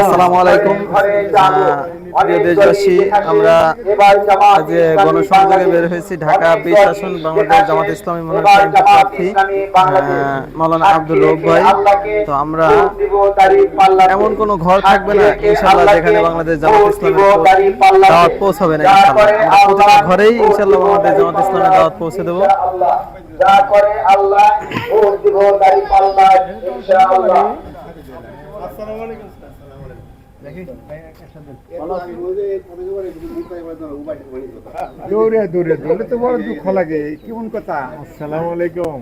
আসসালামু আলাইকুম। প্রিয় দেশবাসী আমরা গণসংযোগে বের বাংলাদেশ, হয়েছি ঢাকা অনেক বিশ বাংলাদেশ জামাত ইসলামী মনোনয়ন প্রার্থী ইসলামী বাংলাদেশ। আহ, মাওলানা আব্দুল রৌফ ভাই। তো আমরা ভোট দিব দাঁড়িয়ে পাল্লাতে। এমন কোনো ঘর থাকবে না ইনশাআল্লাহ যেখানে বাংলাদেশ জামাত। দাওয়াত পৌঁছাবে না যা ইনশাআল্লাহ। প্রতিটা ঘরেই ইনশাআল্লাহ বাংলাদেশ জামাত ইসলামের দাওয়াত পৌঁছে দেবো। যা করে আল্লাহ ভোট দিব দাঁড়িয়ে পাল্লায় ইনশাআল্লাহ। দৌড়ে দৌড়ে দৌড়ে তো বড় দুঃখ লাগে। কেমন কথা? আসসালামু আলাইকুম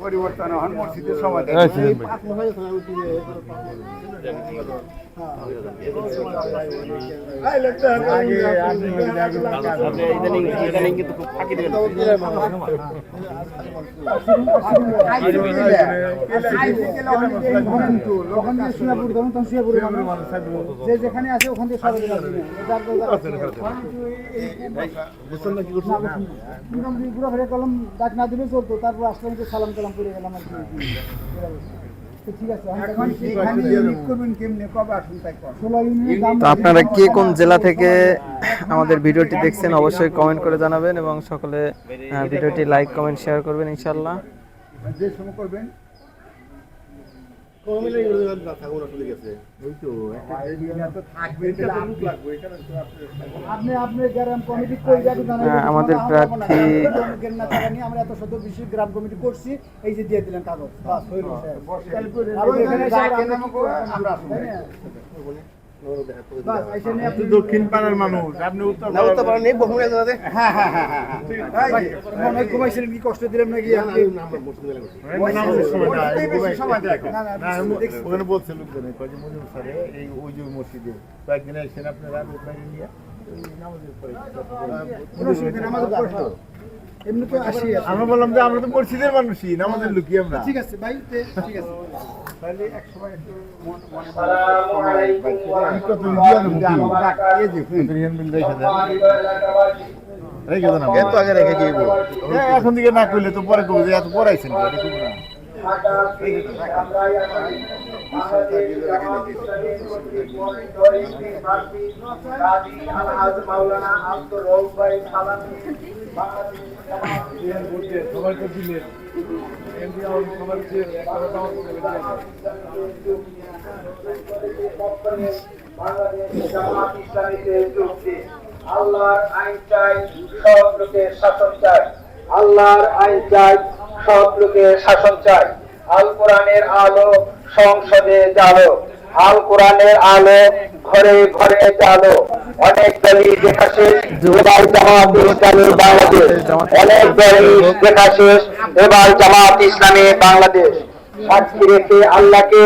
পরিবর্তন হন মসজিদের সমাজ যে যেখানে আছে ওখান থেকে কলম ডাক না দিলে চলতো তারপর আসলাম তো সালাম কালাম করে গেলাম আর কি। তো ঠিক আছে এখন এখানে ইউনিট করবেন কেমনে? কবে আসুন তাই কর। ষোলো ইউনিট দাম তো আপনারা কে কোন জেলা থেকে আমাদের ভিডিওটি দেখছেন অবশ্যই কমেন্ট করে জানাবেন এবং সকলে ভিডিওটি লাইক কমেন্ট শেয়ার করবেন ইনশাল্লাহ করবেন আমাদের প্রার্থী- আমরা এত সদ্য বেশি গ্রাম কমিটি করছি এই যে দিয়ে দিলেন কাগজ। দক্ষিণ পাড়ার মানুষ আপনি উত্তর পাড়ার হ্যাঁ হ্যাঁ হ্যাঁ হ্যাঁ হ্যাঁ। ভাই, ঘুমাইছিলেন কি কষ্ট দিলাম নাকি। ওখানে বলছে লোকজনে, মজুর স্যারে, এই মসজিদে। কয়েকদিন এসেছেন আপনারা নিয়ে, এমনি তো আসি। আমরা বললাম যে আমরা তো মসজিদের মানুষই নামাজের লুকি আমরা। ঠিক আছে ভাই ঠিক আছে। তাহলে এক সময় একটু মন- মনে আসসালামু আলাইকুম ওয়া এই কত দিয়া দেবো কি? এই যে, কত রিয়ান বিল রেখে দেন। আমার এলাকাবাসী, রেখে দেন এখন দিকে না করলে তো পরে করব যে এত পড়াইছেন না। আল্লাহর আইন চাই সব লোকের শাসন চাই। আল্লাহর আইন চাই লোকের শাসন চাই। আল কোরআনের আলো সংসদে জালো আল কোরআনের আলো ঘরে ঘরে জালো অনেক দলই দেখা শেষ এবার জামাত ইসলামী বাংলাদেশ। অনেক দলই দেখা শেষ এবার জামাত ইসলামী বাংলাদেশ। সাক্ষী রেখে আল্লাহকে